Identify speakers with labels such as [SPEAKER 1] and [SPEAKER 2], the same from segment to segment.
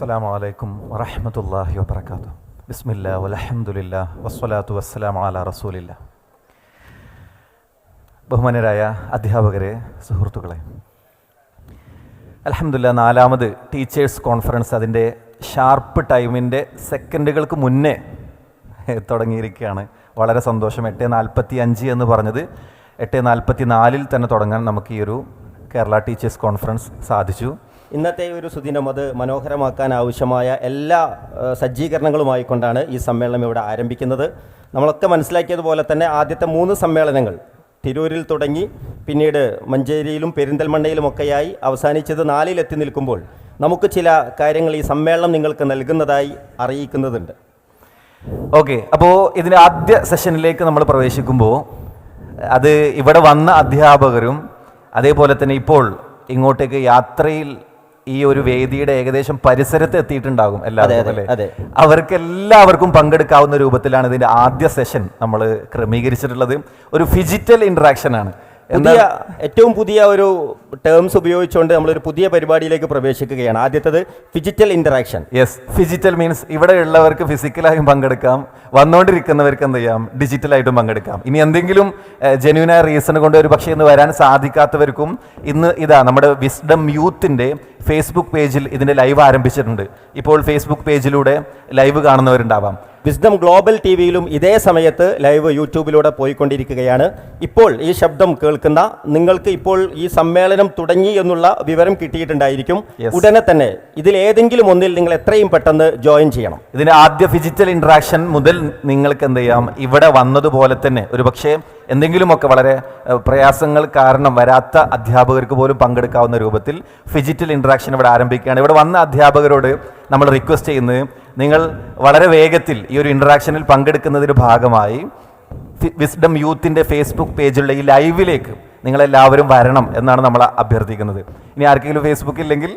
[SPEAKER 1] അസ്സലാമു അലൈക്കും വറഹ്മത്തുള്ളാഹി വബറകാതുഹു. ബിസ്മില്ല വൽഹംദുലില്ലാ വസ്സലാത്തു വസ്സലാമു അലാ റസൂലില്ല. ബഹുമാനരായ അധ്യാപകരെ സുഹൃത്തുക്കളെ. അലഹമില്ല നാലാമത് ടീച്ചേഴ്സ് കോൺഫറൻസ് അതിന്റെ ഷാർപ്പ് ടൈമിന്റെ സെക്കൻഡുകൾക്ക് മുന്നേ തുടങ്ങിയിരിക്കുകയാണ്. വളരെ സന്തോഷം. എട്ട് നാൽപ്പത്തി അഞ്ച് എന്ന് പറഞ്ഞത് എട്ട് നാൽപ്പത്തി നാലിൽ തന്നെ തുടങ്ങാൻ നമുക്ക് ഈ ഒരു കേരള ടീച്ചേഴ്സ് കോൺഫറൻസ് സാധിച്ചു.
[SPEAKER 2] ഇന്നത്തെ ഒരു സുദിനം അത് മനോഹരമാക്കാൻ ആവശ്യമായ എല്ലാ സജ്ജീകരണങ്ങളുമായി കൊണ്ടാണ് ഈ സമ്മേളനം ഇവിടെ ആരംഭിക്കുന്നത്. നമ്മളൊക്കെ മനസ്സിലാക്കിയതുപോലെ തന്നെ ആദ്യത്തെ മൂന്ന് സമ്മേളനങ്ങൾ തിരൂരിൽ തുടങ്ങി പിന്നീട് മഞ്ചേരിയിലും പെരിന്തൽമണ്ണയിലുമൊക്കെയായി അവസാനിച്ചത് നാലിലെത്തി നിൽക്കുമ്പോൾ നമുക്ക് ചില കാര്യങ്ങൾ ഈ സമ്മേളനം നിങ്ങൾക്ക് നൽകുന്നതായി അറിയിക്കുന്നതുണ്ട്.
[SPEAKER 1] ഓക്കെ അപ്പോൾ ഇതിന്റെ ആദ്യ സെഷനിലേക്ക് നമ്മൾ പ്രവേശിക്കുമ്പോൾ അത് ഇവിടെ വന്ന അധ്യാപകരും അതേപോലെ തന്നെ ഇപ്പോൾ ഇങ്ങോട്ടേക്ക് യാത്രയിൽ ഈ ഒരു വേദിയുടെ ഏകദേശം പരിസരത്ത് എത്തിയിട്ടുണ്ടാകും എല്ലാവരും അല്ലേ. അവർക്ക് എല്ലാവർക്കും പങ്കെടുക്കാവുന്ന രൂപത്തിലാണ് ഇതിന്റെ ആദ്യ സെഷൻ നമ്മൾ ക്രമീകരിച്ചിട്ടുള്ളത്. ഒരു ഫിജിറ്റൽ ഇന്ററാക്ഷൻ ആണ്.
[SPEAKER 2] പുതിയ ഏറ്റവും പുതിയ ഒരു ടേംസ് ഉപയോഗിച്ചുകൊണ്ട് നമ്മളൊരു പുതിയ പരിപാടിയിലേക്ക് പ്രവേശിക്കുകയാണ്. ആദ്യത്തത് phygital interaction
[SPEAKER 1] yes phygital means ഇവിടെ ഉള്ളവർക്ക് ഫിസിക്കലായും പങ്കെടുക്കാം. വന്നുകൊണ്ടിരിക്കുന്നവർക്ക് എന്ത് ചെയ്യാം? ഡിജിറ്റലായിട്ടും പങ്കെടുക്കാം. ഇനി എന്തെങ്കിലും ജെന്യൂനായ റീസൺ കൊണ്ട് ഒരു പക്ഷേ ഇന്ന് വരാൻ സാധിക്കാത്തവർക്കും ഇന്ന് ഇതാ നമ്മുടെ വിസ്ഡം യൂത്തിന്റെ ഫേസ്ബുക്ക് പേജിൽ ഇതിന്റെ ലൈവ് ആരംഭിച്ചിട്ടുണ്ട്. ഇപ്പോൾ ഫേസ്ബുക്ക് പേജിലൂടെ ലൈവ് കാണുന്നവരുണ്ടാവാം.
[SPEAKER 2] വിസ്ഡം ഗ്ലോബൽ ടി വിയിലും ഇതേ സമയത്ത് ലൈവ് യൂട്യൂബിലൂടെ പോയിക്കൊണ്ടിരിക്കുകയാണ്. ഇപ്പോൾ ഈ ശബ്ദം കേൾക്കുന്ന നിങ്ങൾക്ക് ഇപ്പോൾ ഈ സമ്മേളനം തുടങ്ങി എന്നുള്ള വിവരം കിട്ടിയിട്ടുണ്ടായിരിക്കും. ഉടനെ തന്നെ ഇതിൽ ഏതെങ്കിലും ഒന്നിൽ നിങ്ങൾ എത്രയും പെട്ടെന്ന് ജോയിൻ ചെയ്യണം.
[SPEAKER 1] ഇതിന്റെ ആദ്യ ഫിസിക്കൽ ഇന്ററാക്ഷൻ മുതൽ നിങ്ങൾക്ക് എന്ത് ചെയ്യാം? ഇവിടെ വന്നതുപോലെ തന്നെ ഒരു പക്ഷേ എന്തെങ്കിലുമൊക്കെ വളരെ പ്രയാസങ്ങൾ കാരണം വരാത്ത അധ്യാപകർക്ക് പോലും പങ്കെടുക്കാവുന്ന രൂപത്തിൽ ഫിജിറ്റൽ ഇന്ററാക്ഷൻ ഇവിടെ ആരംഭിക്കുകയാണ്. ഇവിടെ വന്ന അധ്യാപകരോട് നമ്മൾ റിക്വസ്റ്റ് ചെയ്യുന്നത് നിങ്ങൾ വളരെ വേഗത്തിൽ ഈ ഒരു ഇൻട്രാക്ഷനിൽ പങ്കെടുക്കുന്നതിന്റെ ഭാഗമായി വിസ്ഡം യൂത്തിന്റെ ഫേസ്ബുക്ക് പേജുള്ള ഈ ലൈവിലേക്ക് നിങ്ങളെല്ലാവരും വരണം എന്നാണ് നമ്മൾ അഭ്യർത്ഥിക്കുന്നത്. ഇനി ആർക്കെങ്കിലും ഫേസ്ബുക്ക് ഇല്ലെങ്കിൽ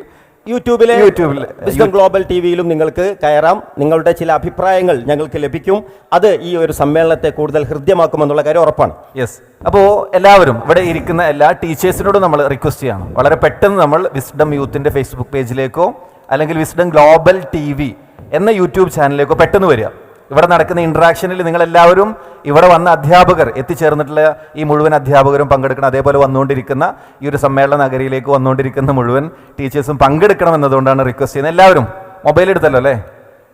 [SPEAKER 2] യൂട്യൂബിലെ
[SPEAKER 1] യൂട്യൂബിൽ
[SPEAKER 2] വിസ്ഡം ഗ്ലോബൽ ടി വിയിലും നിങ്ങൾക്ക് കയറാം. നിങ്ങളുടെ ചില അഭിപ്രായങ്ങൾ ഞങ്ങൾക്ക് ലഭിക്കും. അത് ഈ ഒരു സമ്മേളനത്തെ കൂടുതൽ ഹൃദ്യമാക്കുമെന്നുള്ള കാര്യം ഉറപ്പാണ്.
[SPEAKER 1] യെസ് അപ്പോൾ എല്ലാവരും ഇവിടെ ഇരിക്കുന്ന എല്ലാ ടീച്ചേഴ്സിനോടും നമ്മൾ റിക്വസ്റ്റ് ചെയ്യണം. വളരെ പെട്ടെന്ന് നമ്മൾ വിസ്ഡം യൂത്തിന്റെ ഫേസ്ബുക്ക് പേജിലേക്കോ അല്ലെങ്കിൽ വിസ്ഡം ഗ്ലോബൽ ടി വി എന്ന യൂട്യൂബ് ചാനലിലേക്കോ പെട്ടെന്ന് വരിക. ഇവിടെ നടക്കുന്ന ഇൻട്രാക്ഷനിൽ നിങ്ങളെല്ലാവരും ഇവിടെ വന്ന അധ്യാപകർ എത്തിച്ചേർന്നിട്ടുള്ള ഈ മുഴുവൻ അധ്യാപകരും പങ്കെടുക്കണം. അതേപോലെ വന്നുകൊണ്ടിരിക്കുന്ന ഈ ഒരു സമ്മേളന നഗരിയിലേക്ക് വന്നുകൊണ്ടിരിക്കുന്ന മുഴുവൻ ടീച്ചേഴ്സും പങ്കെടുക്കണം എന്നതുകൊണ്ടാണ് റിക്വസ്റ്റ് ചെയ്യുന്നത്. എല്ലാവരും മൊബൈൽ എടുത്തല്ലോ അല്ലേ?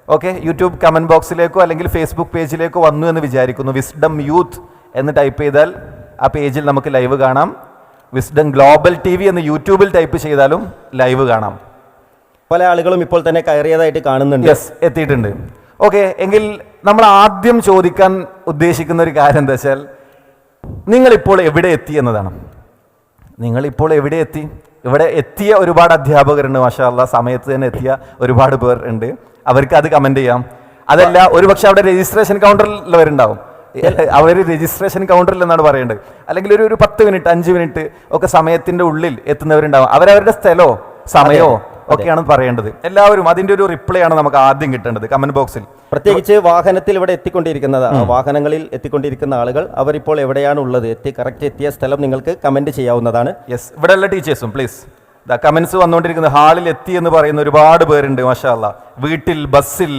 [SPEAKER 1] ഓക്കെ യൂട്യൂബ് കമന്റ് ബോക്സിലേക്കോ അല്ലെങ്കിൽ ഫേസ്ബുക്ക് പേജിലേക്കോ വന്നു എന്ന് വിചാരിക്കുന്നു. വിസ്ഡം യൂത്ത് എന്ന് ടൈപ്പ് ചെയ്താൽ ആ പേജിൽ നമുക്ക് ലൈവ് കാണാം. വിസ്ഡം ഗ്ലോബൽ ടി വി എന്ന് യൂട്യൂബിൽ ടൈപ്പ് ചെയ്താലും ലൈവ് കാണാം.
[SPEAKER 2] പല ആളുകളും ഇപ്പോൾ തന്നെ കയറിയതായിട്ട് കാണുന്നുണ്ട്.
[SPEAKER 1] യെസ് എത്തിയിട്ടുണ്ട്. ഓക്കെ എങ്കിൽ നമ്മൾ ആദ്യം ചോദിക്കാൻ ഉദ്ദേശിക്കുന്ന ഒരു കാര്യം എന്താ വെച്ചാൽ നിങ്ങളിപ്പോൾ എവിടെ എത്തി എന്നതാണ്. നിങ്ങളിപ്പോൾ എവിടെ എത്തി? ഇവിടെ എത്തിയ ഒരുപാട് അധ്യാപകരുണ്ട് മാഷാല്ല സമയത്ത് തന്നെ എത്തിയ ഒരുപാട് പേർ ഉണ്ട്. അവർക്ക് അത് കമന്റ് ചെയ്യാം. അതല്ല ഒരുപക്ഷെ അവിടെ രജിസ്ട്രേഷൻ കൗണ്ടറിൽ കൗണ്ടറിലുള്ളവരുണ്ടാവും അവർ രജിസ്ട്രേഷൻ കൗണ്ടറിൽ എന്നാണ് പറയേണ്ടത്. അല്ലെങ്കിൽ ഒരു ഒരു പത്ത് മിനിറ്റ് അഞ്ച് മിനിറ്റ് ഒക്കെ സമയത്തിന്റെ ഉള്ളിൽ എത്തുന്നവരുണ്ടാവും. അവരവരുടെ സ്ഥലമോ സമയമോ? ഒക്കെയാണ് പറയേണ്ടത്. എല്ലാവരും അതിന്റെ ഒരു റിപ്ലൈ ആണ് നമുക്ക് ആദ്യം കിട്ടേണ്ടത് കമന്റ് ബോക്സിൽ.
[SPEAKER 2] പ്രത്യേകിച്ച് വാഹനത്തിൽ ഇവിടെ എത്തിക്കൊണ്ടിരിക്കുന്നത് വാഹനങ്ങളിൽ എത്തിക്കൊണ്ടിരിക്കുന്ന ആളുകൾ അവരിപ്പോൾ എവിടെയാണ് ഉള്ളത്? എത്തി കറക്റ്റ് എത്തിയ സ്ഥലം നിങ്ങൾക്ക് കമന്റ് ചെയ്യാവുന്നതാണ്.
[SPEAKER 1] യെസ് ഇവിടെയുള്ള ടീച്ചേഴ്സും പ്ലീസ് കമന്റ്സ് വന്നുകൊണ്ടിരിക്കുന്നത് ഹാളിൽ എത്തി എന്ന് പറയുന്ന ഒരുപാട് പേരുണ്ട് മാഷാ അല്ലാ വീട്ടിൽ ബസ്സിൽ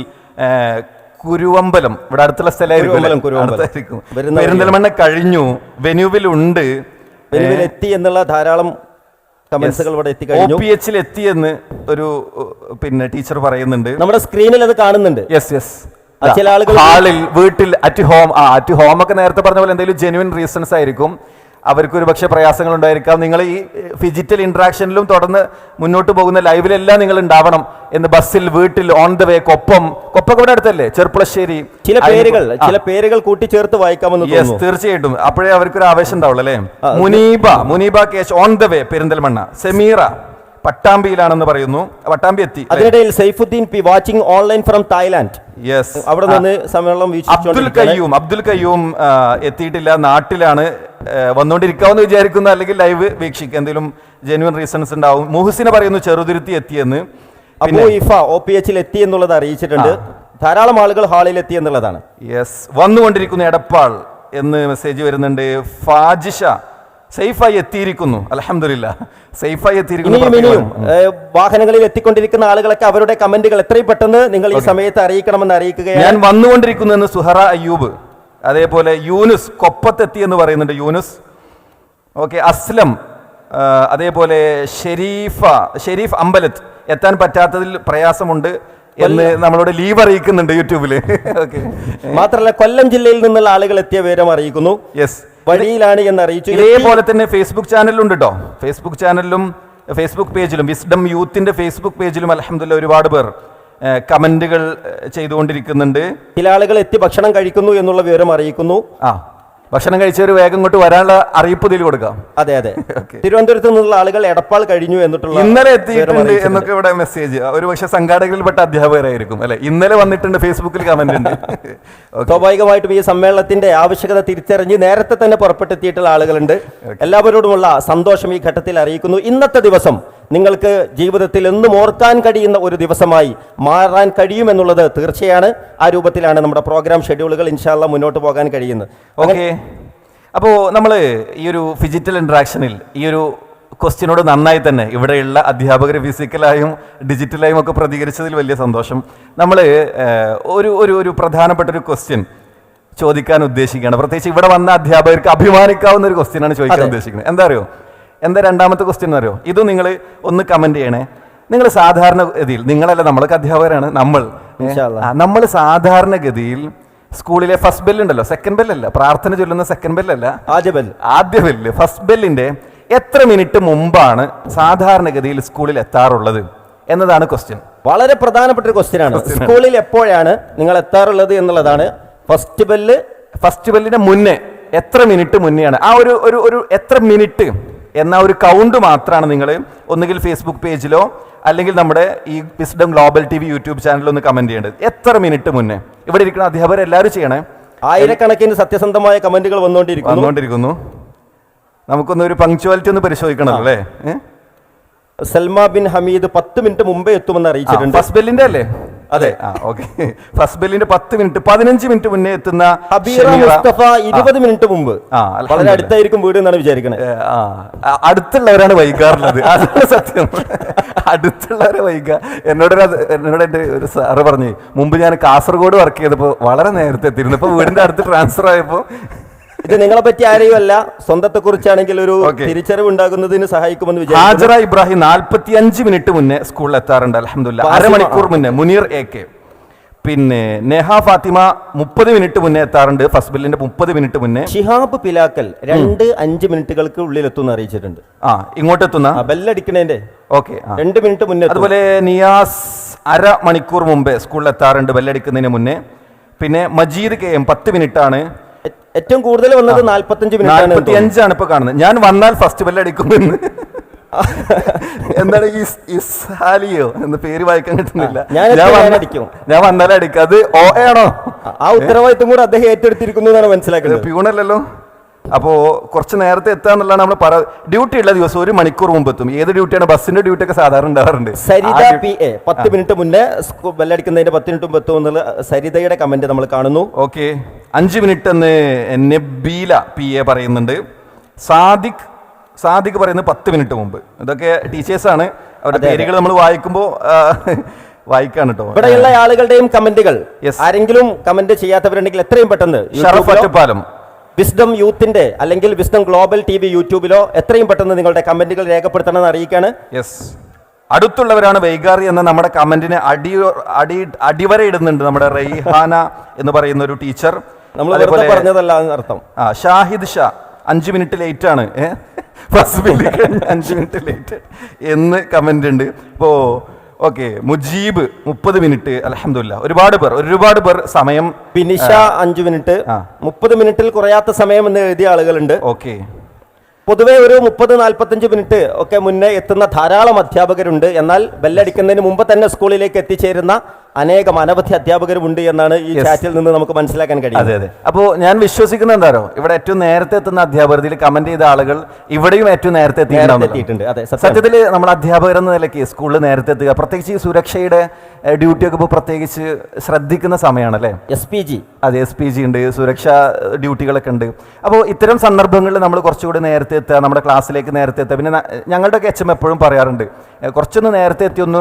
[SPEAKER 1] കുരുവമ്പലം. ഇവിടെ അടുത്തുള്ള സ്ഥലമായിരിക്കും പെരിന്തൽമണ്ണ കഴിഞ്ഞു. വെനുവിലുണ്ട്
[SPEAKER 2] എത്തി എന്നുള്ള ധാരാളം കമന്റ്സുകൾ ഇവിടെ
[SPEAKER 1] ഒ
[SPEAKER 2] എത്തിക്കഴിഞ്ഞു
[SPEAKER 1] പി എച്ചിൽ എത്തിയെന്ന് ഒരു പിന്നെ ടീച്ചർ പറയുന്നുണ്ട്.
[SPEAKER 2] നമ്മുടെ സ്ക്രീനിൽ അത് കാണുന്നുണ്ട്.
[SPEAKER 1] യെസ് യെസ്
[SPEAKER 2] ചില ആളുകൾ
[SPEAKER 1] ഹാളിൽ വീട്ടിൽ അറ്റ് ഹോം ആ അറ്റ് ഹോം ഒക്കെ നേരത്തെ പറഞ്ഞ പോലെ എന്തെങ്കിലും ജെന്യൂൻ റീസൺസ് ആയിരിക്കും. അവർക്ക് ഒരു പക്ഷേ പ്രയാസങ്ങൾ ഉണ്ടായിരിക്കാം നിങ്ങൾ ഈ ഫിജിറ്റൽ ഇൻട്രാക്ഷനിലും തുടർന്ന് മുന്നോട്ട് പോകുന്ന ലൈവിലെല്ലാം നിങ്ങൾ ഉണ്ടാവണം എന്ന് ബസ്സിൽ വീട്ടിൽ ഓൺ ദ വേ കൊപ്പം കൊപ്പക്കവിടെ അടുത്തല്ലേ? ചെർപ്പുളശ്ശേരി
[SPEAKER 2] ചില പേരുകൾ ചില പേരുകൾ കൂട്ടിച്ചേർത്ത് വായിക്കാമെന്ന്
[SPEAKER 1] യെസ് തീർച്ചയായിട്ടും. അപ്പോഴേ അവർക്കൊരു ആവേശം ഉണ്ടാവുള്ളൂ അല്ലേ? Muneeba Muneeba കേശ് on the way Perinthalmanna. Sameera പട്ടാമ്പിയിലാണെന്ന് പറയുന്നു. പട്ടാമ്പി എത്തി
[SPEAKER 2] അതിനിടയിൽ Saifuddin P watching online from Thailand
[SPEAKER 1] yes
[SPEAKER 2] അവിടെ നിന്ന് സമ്മേളനം
[SPEAKER 1] അബ്ദുൽ. കയ്യൂം അബ്ദുൽ കയ്യൂം എത്തിയിട്ടില്ല. നാട്ടിലാണ് വന്നുകൊണ്ടിരിക്കാമെന്ന് വിചാരിക്കുന്ന. അല്ലെങ്കിൽ ലൈവ് വീക്ഷിക്കുക എന്തെങ്കിലും ജെന്യൂൻ റീസൺസ് ഉണ്ടാവും. മുഹസിനെ പറയുന്നു ചെറുതുരുത്തി എത്തിയെന്ന്.
[SPEAKER 2] അബു ഇഫ ഒ പി എച്ചിൽ എത്തി എന്നുള്ളത് അറിയിച്ചിട്ടുണ്ട്. ധാരാളം ആളുകൾ ഹാളിൽ എത്തി എന്നുള്ളതാണ്.
[SPEAKER 1] യെസ് വന്നുകൊണ്ടിരിക്കുന്ന എടപ്പാൾ എന്ന് മെസ്സേജ് വരുന്നുണ്ട്. ഫാജിഷ സേഫായി എത്തിയിരിക്കുന്നു. അലഹമില്ല സേഫായി എത്തിയിരിക്കുന്നു
[SPEAKER 2] വാഹനങ്ങളിൽ എത്തിക്കൊണ്ടിരിക്കുന്ന ആളുകളൊക്കെ അവരുടെ കമന്റുകൾ എത്രയും പെട്ടെന്ന് നിങ്ങൾ ഈ സമയത്ത് അറിയിക്കണമെന്ന് അറിയിക്കുകയാണ്.
[SPEAKER 1] ഞാൻ വന്നുകൊണ്ടിരിക്കുന്നു എന്ന് സുഹറ അയ്യൂബ് അതേപോലെ യൂനുസ് കൊപ്പത്തെത്തി എന്ന് പറയുന്നുണ്ട് യൂനുസ്. ഓക്കെ അസ്ലം അതേപോലെ ഷെരീഫ ഷെരീഫ് അമ്പലത്ത് എത്താൻ പറ്റാത്തതിൽ പ്രയാസമുണ്ട് എന്ന് നമ്മളോട് ലീവ് അറിയിക്കുന്നുണ്ട് യൂട്യൂബിൽ ഓക്കെ.
[SPEAKER 2] മാത്രമല്ല കൊല്ലം ജില്ലയിൽ നിന്നുള്ള ആളുകൾ എത്തിയ വിവരം അറിയിക്കുന്നു.
[SPEAKER 1] യെസ്
[SPEAKER 2] വഴിയിലാണ് എന്ന് അറിയിച്ചു.
[SPEAKER 1] ഇതേപോലെ തന്നെ ഫേസ്ബുക്ക് ചാനലിലുണ്ട് കേട്ടോ ഫേസ്ബുക്ക് ചാനലിലും ഫേസ്ബുക്ക് പേജിലും വിസ്ഡം യൂത്തിന്റെ ഫേസ്ബുക്ക് പേജിലും അലഹമില്ല ഒരുപാട് പേർ കമന്റുകൾ ചെയ്തുകൊണ്ടിരിക്കുന്നുണ്ട്.
[SPEAKER 2] ചില ആളുകൾ എത്തി ഭക്ഷണം കഴിക്കുന്നു എന്നുള്ള വിവരം അറിയിക്കുന്നു.
[SPEAKER 1] ആ. ഭക്ഷണം കഴിച്ചവർ വേഗം ഇങ്ങോട്ട് വരാനുള്ള അറിയിപ്പ് ഇതിൽ കൊടുക്കാം.
[SPEAKER 2] അതെ അതെ. തിരുവനന്തപുരത്ത് നിന്നുള്ള ആളുകൾ എടപ്പാൾ കഴിഞ്ഞു എന്നിട്ടുള്ള
[SPEAKER 1] ഇന്നലെ എത്തിയിട്ടുണ്ട് എന്നൊക്കെ ഇവിടെ മെസ്സേജ് ഒരു പക്ഷെ സംഘാടകരിൽപ്പെട്ട അധ്യാപകരായിരിക്കും അല്ലെ? ഇന്നലെ വന്നിട്ടുണ്ട് ഫേസ്ബുക്കിൽ കമന്റ് ഉണ്ട്.
[SPEAKER 2] സ്വാഭാവികമായിട്ടും ഈ സമ്മേളനത്തിന്റെ ആവശ്യകത തിരിച്ചറിഞ്ഞ് നേരത്തെ തന്നെ പുറപ്പെട്ടെത്തിയിട്ടുള്ള ആളുകളുണ്ട്. എല്ലാവരോടുമുള്ള സന്തോഷം ഈ ഘട്ടത്തിൽ അറിയിക്കുന്നു. ഇന്നത്തെ ദിവസം നിങ്ങൾക്ക് ജീവിതത്തിൽ എന്നും ഓർക്കാൻ കഴിയുന്ന ഒരു ദിവസമായി മാറാൻ കഴിയുമെന്നുള്ളത് തീർച്ചയാണ്. ആ രൂപത്തിലാണ് നമ്മുടെ പ്രോഗ്രാം ഷെഡ്യൂളുകൾ ഇൻഷാല്ല മുന്നോട്ട് പോകാൻ കഴിയുന്നത്.
[SPEAKER 1] ഓക്കെ? അപ്പോൾ നമ്മൾ ഈ ഒരു ഫിജിറ്റൽ ഇൻട്രാക്ഷനിൽ ഈ ഒരു ക്വസ്റ്റ്യനോട് നന്നായി തന്നെ ഇവിടെയുള്ള അധ്യാപകർ ഫിസിക്കലായും ഡിജിറ്റലായും ഒക്കെ പ്രതികരിച്ചതിൽ വലിയ സന്തോഷം. നമ്മൾ ഒരു ഒരു ഒരു പ്രധാനപ്പെട്ട ഒരു ക്വസ്റ്റ്യൻ ചോദിക്കാൻ ഉദ്ദേശിക്കുകയാണ്. പ്രത്യേകിച്ച് ഇവിടെ വന്ന അധ്യാപകർക്ക് അഭിമാനിക്കാവുന്ന ഒരു ക്വസ്റ്റ്യനാണ് ചോദിക്കാൻ ഉദ്ദേശിക്കുന്നത്. എന്താ അറിയോ? എന്താ രണ്ടാമത്തെ ക്വസ്റ്റ്യൻ അറിയോ ഇത് നിങ്ങൾ ഒന്ന് കമന്റ് ചെയ്യണേ. നിങ്ങൾ സാധാരണ സാധാരണഗതിയിൽ നിങ്ങളല്ല നമ്മളൊക്കെ അധ്യാപകരാണ് നമ്മൾ. നമ്മൾ സാധാരണഗതിയിൽ സ്കൂളിലെ ഫസ്റ്റ് ബെല്ലുണ്ടല്ലോ സെക്കൻഡ് ബെല്ലല്ല പ്രാർത്ഥന ചൊല്ലുന്ന സെക്കൻഡ് ബെല്ലല്ല
[SPEAKER 2] ആദ്യ ബെല്ല്
[SPEAKER 1] ആദ്യ ബെല്ല് ഫസ്റ്റ് ബെല്ലിന്റെ എത്ര മിനിറ്റ് മുമ്പാണ് സാധാരണഗതിയിൽ സ്കൂളിൽ എത്താറുള്ളത് എന്നതാണ് ക്വസ്റ്റ്യൻ
[SPEAKER 2] വളരെ പ്രധാനപ്പെട്ട ഒരു ക്വസ്റ്റ്യൻ ആണ്. സ്കൂളിൽ എപ്പോഴാണ് നിങ്ങൾ എത്താറുള്ളത് എന്നുള്ളതാണ് ഫസ്റ്റ് ബെല്ല്
[SPEAKER 1] ഫസ്റ്റ് ബെല്ലിന്റെ മുന്നേ എത്ര മിനിറ്റ് മുന്നെയാണ്? ആ ഒരു ഒരു ഒരു എത്ര മിനിറ്റ് എന്ന ഒരു കൗണ്ട് മാത്രമാണ് നിങ്ങൾ ഒന്നുകിൽ ഫേസ്ബുക്ക് പേജിലോ അല്ലെങ്കിൽ നമ്മുടെ ഈ Wisdom Global T V YouTube ചാനലിൽ ഒന്ന് കമന്റ് ചെയ്യേണ്ടത്. എത്ര മിനിറ്റ് മുന്നേ? ഇവിടെ ഇരിക്കുന്ന അധ്യാപകർ എല്ലാവരും ചെയ്യണേ?
[SPEAKER 2] ആയിരക്കണക്കിന് സത്യസന്ധമായ കമന്റുകൾ വന്നുകൊണ്ടിരിക്കുന്നു
[SPEAKER 1] വന്നുകൊണ്ടിരിക്കുന്നു നമുക്കൊന്ന് ഒരു പങ്ക്ച്വാലിറ്റി ഒന്ന് പരിശോധിക്കണം അല്ലേ?
[SPEAKER 2] സൽമാ ബിൻ ഹമീദ് പത്ത് മിനിറ്റ് മുമ്പേ എത്തുമെന്ന് അറിയിച്ചിട്ടുണ്ട്.
[SPEAKER 1] ഫസ്റ്റ് ബെല്ലിന്റെ അല്ലേ? അതെ ആ ഓക്കെ ഫസ്റ്റ് ബെല്ലിന്റെ പത്ത് മിനിറ്റ് പതിനഞ്ച് മിനിറ്റ് മുന്നേ എത്തുന്ന
[SPEAKER 2] മുസ്തഫ ഇരുപത് മിനിറ്റ് മുമ്പ്. വളരെ അടുത്തായിരിക്കും വീട് എന്നാണ് വിചാരിക്കുന്നത്
[SPEAKER 1] അടുത്തുള്ളവരാണ് വൈകാറുള്ളത്. അതാണ് സത്യം. അടുത്തുള്ളവരെ വൈകുക എന്നോട് എന്നോട് എന്റെ ഒരു സാറ് പറഞ്ഞു മുമ്പ് ഞാൻ കാസർഗോഡ് വർക്ക് ചെയ്തപ്പോൾ വളരെ നേരത്തെ എത്തിയിരുന്നു. ഇപ്പൊ വീടിന്റെ അടുത്ത് ട്രാൻസ്ഫർ ആയപ്പോൾ
[SPEAKER 2] ഇത് നിങ്ങളെ പറ്റി ആരെയും അല്ല സ്വന്തത്തെ കുറിച്ചാണെങ്കിൽ ഒരു. തിരിച്ചറിവ് ഉണ്ടാകുന്നതിന് സഹായിക്കുമെന്ന് വിചാരിച്ചു
[SPEAKER 1] ഹാജറ ഇബ്രാഹിം നാൽപ്പത്തി അഞ്ച് മിനിറ്റ് മുന്നേ സ്കൂളിൽ എത്താറുണ്ട് അലഹമില്ല അരമണിക്കൂർ മുന്നേ മുനീർ എ കെ. പിന്നെ നെഹ ഫാത്തിമ മുപ്പത് മിനിറ്റ് മുന്നേ എത്താറുണ്ട് ഫസ്റ്റ് ബില്ലിന്റെ മുപ്പത് മിനിറ്റ് മുന്നേ.
[SPEAKER 2] ഷിഹാബ് പിലാക്കൽ രണ്ട് അഞ്ച് മിനിറ്റുകൾക്ക് ഉള്ളിൽ എത്തുന്ന അറിയിച്ചിട്ടുണ്ട്.
[SPEAKER 1] ആ ഇങ്ങോട്ട് എത്തുന്ന?
[SPEAKER 2] ബെല്ലടിക്കണേന്റെ.
[SPEAKER 1] ഓക്കെ
[SPEAKER 2] രണ്ട് മിനിറ്റ് മുന്നേ
[SPEAKER 1] അതുപോലെ നിയാസ് അര മണിക്കൂർ മുമ്പേ സ്കൂളിൽ എത്താറുണ്ട് ബെല്ലടിക്കുന്നതിന് മുന്നേ. പിന്നെ മജീദ് കെ എം പത്ത് മിനിറ്റ് ആണ്
[SPEAKER 2] ഏ- ഏറ്റവും കൂടുതൽ വന്നത് നാല്പത്തഞ്ച് മിനിറ്റ് ആണ്
[SPEAKER 1] അഞ്ചാണ് ഇപ്പൊ കാണുന്നത്. ഞാൻ വന്നാൽ ഫസ്റ്റ് ബെല്ലടിക്കുമെന്ന് എന്താണ് ഈ ഇസ്ഹാലിയോ എന്ന് പേര് വായിക്കാൻ കിട്ടുന്നില്ല.
[SPEAKER 2] ഞാൻ വന്നാലും അടിക്കും.
[SPEAKER 1] ഞാൻ വന്നാലേ അടിക്കും. അത് ഓ ആണോ?
[SPEAKER 2] ആ ഉത്തരവാദിത്വം കൂടെ അദ്ദേഹം ഏറ്റെടുത്തിരിക്കുന്നു എന്നാണ് മനസ്സിലാക്കുന്നത്.
[SPEAKER 1] പ്യൂണല്ലല്ലോ അപ്പോ കുറച്ച് നേരത്തെ എത്താന്നുള്ളതാണ് നമ്മൾ പറ ഡ്യൂട്ടി ഉള്ള ദിവസം ഒരു മണിക്കൂർ മുമ്പ് എത്തും. ഏത് ഡ്യൂട്ടിയാണ് ബസ്സിന്റെ ഡ്യൂട്ടി ഒക്കെ സാധാരണ ഉണ്ടാവാറുണ്ട്.
[SPEAKER 2] സരിത പി എ പത്ത് മിനിറ്റ് മുന്നേ ബെല്ലടിക്കുന്നതിന്റെ പത്ത് മിനിറ്റ് മുമ്പ് എത്തും എന്നുള്ള സരിതയുടെ കമന്റ് നമ്മൾ കാണുന്നു.
[SPEAKER 1] ഓക്കെ അഞ്ച് മിനിറ്റ് എന്ന് നബീല പി എ പറയുന്നുണ്ട്. സാദിഖ് സാദിഖ് പറയുന്നത് പത്ത് മിനിറ്റ് മുമ്പ്. ഇതൊക്കെ ആണ്. അവരുടെ പേരുകൾ നമ്മൾ വായിക്കുമ്പോൾ വായിക്കാണ് കേട്ടോ
[SPEAKER 2] ഇവിടെയുള്ള ആളുകളുടെയും കമന്റുകൾ ആരെങ്കിലും കമന്റ് ചെയ്യാത്തവരുണ്ടെങ്കിൽ എത്രയും പെട്ടെന്ന്
[SPEAKER 1] ഷറഫ് ഒറ്റപ്പാലം
[SPEAKER 2] വിസ്ഡം യൂത്തിന്റെ അല്ലെങ്കിൽ വിസ്ഡം ഗ്ലോബൽ ടി വി യൂട്യൂബിലോ എത്രയും പെട്ടെന്ന് നിങ്ങളുടെ കമന്റുകൾ രേഖപ്പെടുത്തണമെന്ന് അറിയിക്കാണ്.
[SPEAKER 1] യെസ് അടുത്തുള്ളവരാണ് വൈകാറി എന്ന നമ്മുടെ കമന്റിന് അടി അടി അടിവര ഇടുന്നുണ്ട് നമ്മുടെ റെയ്ഹാന എന്ന് പറയുന്ന ഒരു ടീച്ചർ.
[SPEAKER 2] നമ്മൾ വെറുതെ പറഞ്ഞതല്ല എന്നർത്ഥം
[SPEAKER 1] ആ ഷാഹിദ് ഷാ അഞ്ച് മിനിറ്റ് ലേറ്റ് ആണ്. ഫസ്റ്റ് മിനിറ്റ് അഞ്ച് മിനിറ്റ് ലേറ്റ് എന്ന് കമന്റ് ഉണ്ട് ഇപ്പോ ഓക്കെ മുജീബ് മുപ്പത് മിനിറ്റ് അലഹമില്ല ഒരുപാട് പേർ ഒരുപാട് പേർ സമയം
[SPEAKER 2] ബിനിഷ അഞ്ചു മിനിറ്റ്. മുപ്പത് മിനിറ്റിൽ കുറയാത്ത സമയം എന്ന് എഴുതിയ ആളുകളുണ്ട്.
[SPEAKER 1] ഓക്കെ.
[SPEAKER 2] പൊതുവെ ഒരു മുപ്പത് നാൽപ്പത്തഞ്ച് മിനിറ്റ് ഒക്കെ മുന്നേ എത്തുന്ന ധാരാളം അധ്യാപകരുണ്ട്. എന്നാൽ ബെല്ലടിക്കുന്നതിന് മുമ്പ് തന്നെ സ്കൂളിലേക്ക് എത്തിച്ചേരുന്ന അനേകം അനവധി അധ്യാപകരുമുണ്ട് എന്നാണ് ഈ ചാറ്റിൽ നിന്ന് നമുക്ക് മനസ്സിലാക്കാൻ കഴിയും
[SPEAKER 1] അതെ അതെ. അപ്പോൾ ഞാൻ വിശ്വസിക്കുന്നത് എന്താണോ? ഇവിടെ ഏറ്റവും നേരത്തെ എത്തുന്ന അധ്യാപകർ കമന്റ് ചെയ്ത ആളുകൾ ഇവിടെയും ഏറ്റവും നേരത്തെ
[SPEAKER 2] എത്തിയിട്ടുണ്ട് അതെ
[SPEAKER 1] സത്യത്തിൽ നമ്മൾ അധ്യാപകർ എന്ന നിലയ്ക്ക് സ്കൂളിൽ നേരത്തെ എത്തുക പ്രത്യേകിച്ച് ഈ സുരക്ഷയുടെ ഡ്യൂട്ടിയൊക്കെ ഇപ്പോൾ പ്രത്യേകിച്ച് ശ്രദ്ധിക്കുന്ന സമയമാണല്ലേ?
[SPEAKER 2] എസ് പി ജി
[SPEAKER 1] അതെ എസ് പി ജി ഉണ്ട് സുരക്ഷാ ഡ്യൂട്ടികളൊക്കെ ഉണ്ട്. അപ്പോൾ ഇത്തരം സന്ദർഭങ്ങളിൽ നമ്മൾ കുറച്ചുകൂടി നേരത്തെ എത്തുക നമ്മുടെ ക്ലാസ്സിലേക്ക് നേരത്തെ എത്തുക. പിന്നെ ഞങ്ങളുടെ ഞങ്ങളുടെയൊക്കെ എച്ച് എം എപ്പോഴും പറയാറുണ്ട് കുറച്ചൊന്ന് നേരത്തെ എത്തി ഒന്ന്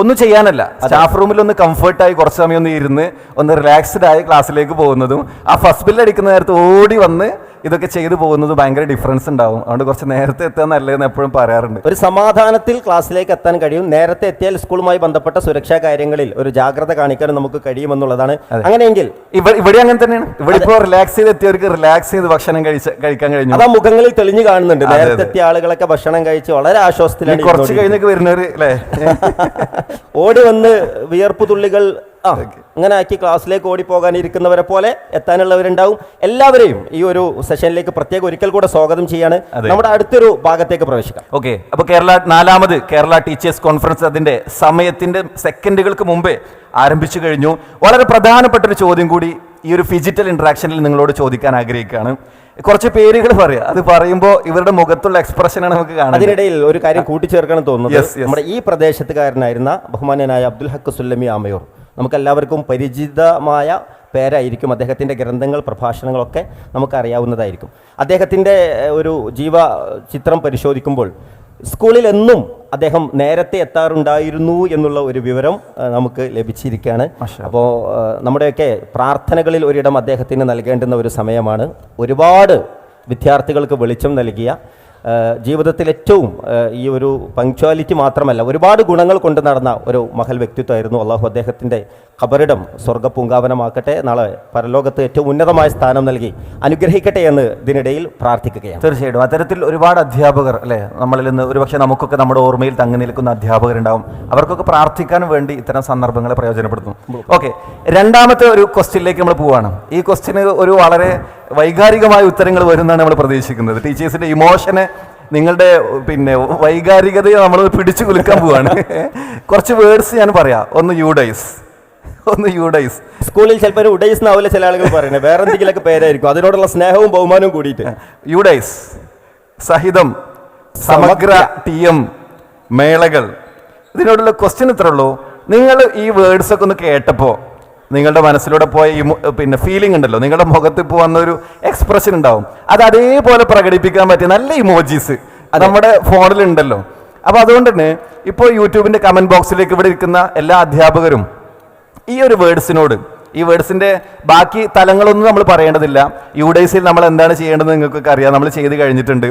[SPEAKER 1] ഒന്നും ചെയ്യാനല്ല. സ്റ്റാഫ് റൂമിൽ ഒന്ന് കംഫർട്ടായി കുറച്ച് സമയം ഒന്ന് ഇരുന്ന് ഒന്ന് റിലാക്സ്ഡ് ആയി ക്ലാസ്സിലേക്ക് പോകുന്നതും ആ ഫസ്റ്റ് ബില്ല് അടിക്കുന്ന നേരത്ത് ഓടി വന്ന് ഇതൊക്കെ ചെയ്തു പോകുന്നത് ഭയങ്കര ഡിഫറൻസ് ഉണ്ടാവും. അതുകൊണ്ട് കുറച്ച് നേരത്തെ എത്താൻ നല്ലതെന്ന് എപ്പോഴും പറയാറുണ്ട്.
[SPEAKER 2] ഒരു സമാധാനത്തിൽ ക്ലാസ്സിലേക്ക് എത്താൻ കഴിയും. നേരത്തെ എത്തിയാൽ സ്കൂളുമായി ബന്ധപ്പെട്ട സുരക്ഷാ കാര്യങ്ങളിൽ ഒരു ജാഗ്രത കാണിക്കാൻ നമുക്ക് കഴിയുമെന്നുള്ളതാണ്. അങ്ങനെയെങ്കിൽ
[SPEAKER 1] ഇവിടെ അങ്ങനെ തന്നെയാണ്. ഇവിടെ ഇപ്പോൾ റിലാക്സ് ചെയ്ത് എത്തിയവർക്ക് റിലാക്സ് ചെയ്ത് ഭക്ഷണം കഴിച്ച് കഴിക്കാൻ കഴിഞ്ഞു.
[SPEAKER 2] അതാ മുഖങ്ങളിൽ തെളിഞ്ഞു കാണുന്നുണ്ട്. നേരത്തെ എത്തിയ ആളുകളൊക്കെ ഭക്ഷണം കഴിച്ച് വളരെ ആശ്വാസത്തിലാണ്
[SPEAKER 1] കുറച്ച്. കഴിഞ്ഞൊക്കെ വരുന്നവർ അല്ലേ?
[SPEAKER 2] ഓടി വന്ന് വിയർപ്പ് തുള്ളികൾ ആ അങ്ങനെ ആക്കി ക്ലാസ്സിലേക്ക് ഓടിപ്പോകാനിരിക്കുന്നവരെ പോലെ എത്താനുള്ളവരുണ്ടാവും. എല്ലാവരെയും ഈ ഒരു സെഷനിലേക്ക് പ്രത്യേക ഒരിക്കൽ കൂടെ സ്വാഗതം ചെയ്യാണ്. നമ്മുടെ അടുത്തൊരു ഭാഗത്തേക്ക് പ്രവേശിക്കാം.
[SPEAKER 1] ഓക്കെ അപ്പോൾ കേരള നാലാമത് കേരള ടീച്ചേഴ്സ് കോൺഫറൻസ് അതിന്റെ സമയത്തിന്റെ സെക്കൻഡുകൾക്ക് മുമ്പേ ആരംഭിച്ചു കഴിഞ്ഞു. വളരെ പ്രധാനപ്പെട്ട ഒരു ചോദ്യം കൂടി ഈ ഒരു ഫിജിറ്റൽ ഇന്ററാക്ഷനിൽ നിങ്ങളോട് ചോദിക്കാൻ ആഗ്രഹിക്കുകയാണ്. കുറച്ച് പേരുകൾ പറയാം. അത് പറയുമ്പോൾ ഇവരുടെ മുഖത്തുള്ള എക്സ്പ്രഷനാണ് നമുക്ക് കാണാം
[SPEAKER 2] അതിനിടയിൽ ഒരു കാര്യം കൂട്ടിച്ചേർക്കണം
[SPEAKER 1] yes.
[SPEAKER 2] നമ്മുടെ ഈ പ്രദേശത്തുകാരനായിരുന്ന ബഹുമാനനായ അബ്ദുൽ ഹക്ക് സുല്ലമി ആമയൂർ. നമുക്കെല്ലാവർക്കും പരിചിതമായ പേരായിരിക്കും. അദ്ദേഹത്തിന്റെ ഗ്രന്ഥങ്ങൾ പ്രഭാഷണങ്ങളൊക്കെ നമുക്കറിയാവുന്നതായിരിക്കും. അദ്ദേഹത്തിന്റെ ഒരു ജീവ ചിത്രം പരിശോധിക്കുമ്പോൾ സ്കൂളിൽ എന്നും അദ്ദേഹം നേരത്തെ എത്താറുണ്ടായിരുന്നു എന്നുള്ള ഒരു വിവരം നമുക്ക് ലഭിച്ചിരിക്കുകയാണ്. അപ്പോൾ നമ്മുടെയൊക്കെ പ്രാർത്ഥനകളിൽ ഒരിടം അദ്ദേഹത്തിന് നൽകേണ്ടുന്ന ഒരു സമയമാണ്. ഒരുപാട് വിദ്യാർത്ഥികൾക്ക് വെളിച്ചം നൽകിയ ജീവിതത്തിൽ ഏറ്റവും ഈ ഒരു പങ്ക്ച്വാലിറ്റി മാത്രമല്ല ഒരുപാട് ഗുണങ്ങൾ കൊണ്ട് നടന്ന ഒരു മഹൽ വ്യക്തിത്വമായിരുന്നു അള്ളാഹു. അദ്ദേഹത്തിന്റെ ഖബറിടം സ്വർഗ പൂങ്കാവനമാക്കട്ടെ നാളെ പരലോകത്ത് ഏറ്റവും ഉന്നതമായ സ്ഥാനം നൽകി അനുഗ്രഹിക്കട്ടെ എന്ന് ഇതിനിടയിൽ പ്രാർത്ഥിക്കുകയാണ്.
[SPEAKER 1] തീർച്ചയായിട്ടും. അത്തരത്തിൽ ഒരുപാട് അധ്യാപകർ അല്ലേ നമ്മളിൽ നിന്ന് ഒരുപക്ഷെ നമുക്കൊക്കെ നമ്മുടെ ഓർമ്മയിൽ തങ്ങി നിൽക്കുന്ന അധ്യാപകരുണ്ടാവും. അവർക്കൊക്കെ പ്രാർത്ഥിക്കാൻ വേണ്ടി ഇത്തരം സന്ദർഭങ്ങളെ പ്രയോജനപ്പെടുത്തുന്നു. ഓക്കെ രണ്ടാമത്തെ ഒരു ക്വസ്റ്റ്യനിലേക്ക് നമ്മൾ പോവുകയാണ് ഈ ക്വസ്റ്റ്യന് ഒരു വളരെ വൈകാരികമായ ഉത്തരങ്ങൾ വരുന്നതാണ് നമ്മൾ പ്രതീക്ഷിക്കുന്നത്. ടീച്ചേഴ്സിന്റെ ഇമോഷനെ നിങ്ങളുടെ പിന്നെ വൈകാരികതയെ നമ്മൾ പിടിച്ചു കുലുക്കാൻ പോവാണ്. കുറച്ച് വേർഡ്സ് ഞാൻ പറയാം. ഒന്ന് യൂഡൈസ്. ഒന്ന് യൂഡൈസ്.
[SPEAKER 2] സ്കൂളിൽ ചിലപ്പോൾ ഒരു ഉഡൈസ് എന്നാവില്ല ചില ആളുകൾ പറയുന്നത്. വേറെ എന്തെങ്കിലുമൊക്കെ പേരായിരിക്കും. അതിനോടുള്ള സ്നേഹവും ബഹുമാനവും കൂടിയിട്ട്.
[SPEAKER 1] യൂഡൈസ്. സഹിതം സമഗ്ര ടി എം മേളകൾ. ഇതിനോടുള്ള ക്വസ്റ്റ്യൻ ഇത്രേ ഉള്ളൂ. നിങ്ങൾ ഈ വേർഡ്സ് ഒക്കെ ഒന്ന് കേട്ടപ്പോൾ നിങ്ങളുടെ മനസ്സിലൂടെ പോയ ഈ പിന്നെ ഫീലിംഗ് ഉണ്ടല്ലോ. നിങ്ങളുടെ മുഖത്ത് ഇപ്പോൾ വന്നൊരു എക്സ്പ്രഷൻ ഉണ്ടാവും. അത് അതേപോലെ പ്രകടിപ്പിക്കാൻ പറ്റിയ നല്ല ഇമോജീസ് നമ്മുടെ ഫോണിലുണ്ടല്ലോ അപ്പോൾ അതുകൊണ്ട് തന്നെ ഇപ്പോൾ യൂട്യൂബിന്റെ കമന്റ് ബോക്സിലേക്ക് ഇവിടെ ഇരിക്കുന്ന എല്ലാ അധ്യാപകരും ഈ ഒരു വേർഡ്സിനോട് ഈ വേർഡ്സിന്റെ ബാക്കി തലങ്ങളൊന്നും നമ്മൾ പറയേണ്ടതില്ല. യുഡൈസിൽ നമ്മൾ എന്താണ് ചെയ്യേണ്ടത് നിങ്ങൾക്കൊക്കെ അറിയാം. നമ്മൾ ചെയ്ത് കഴിഞ്ഞിട്ടുണ്ട്.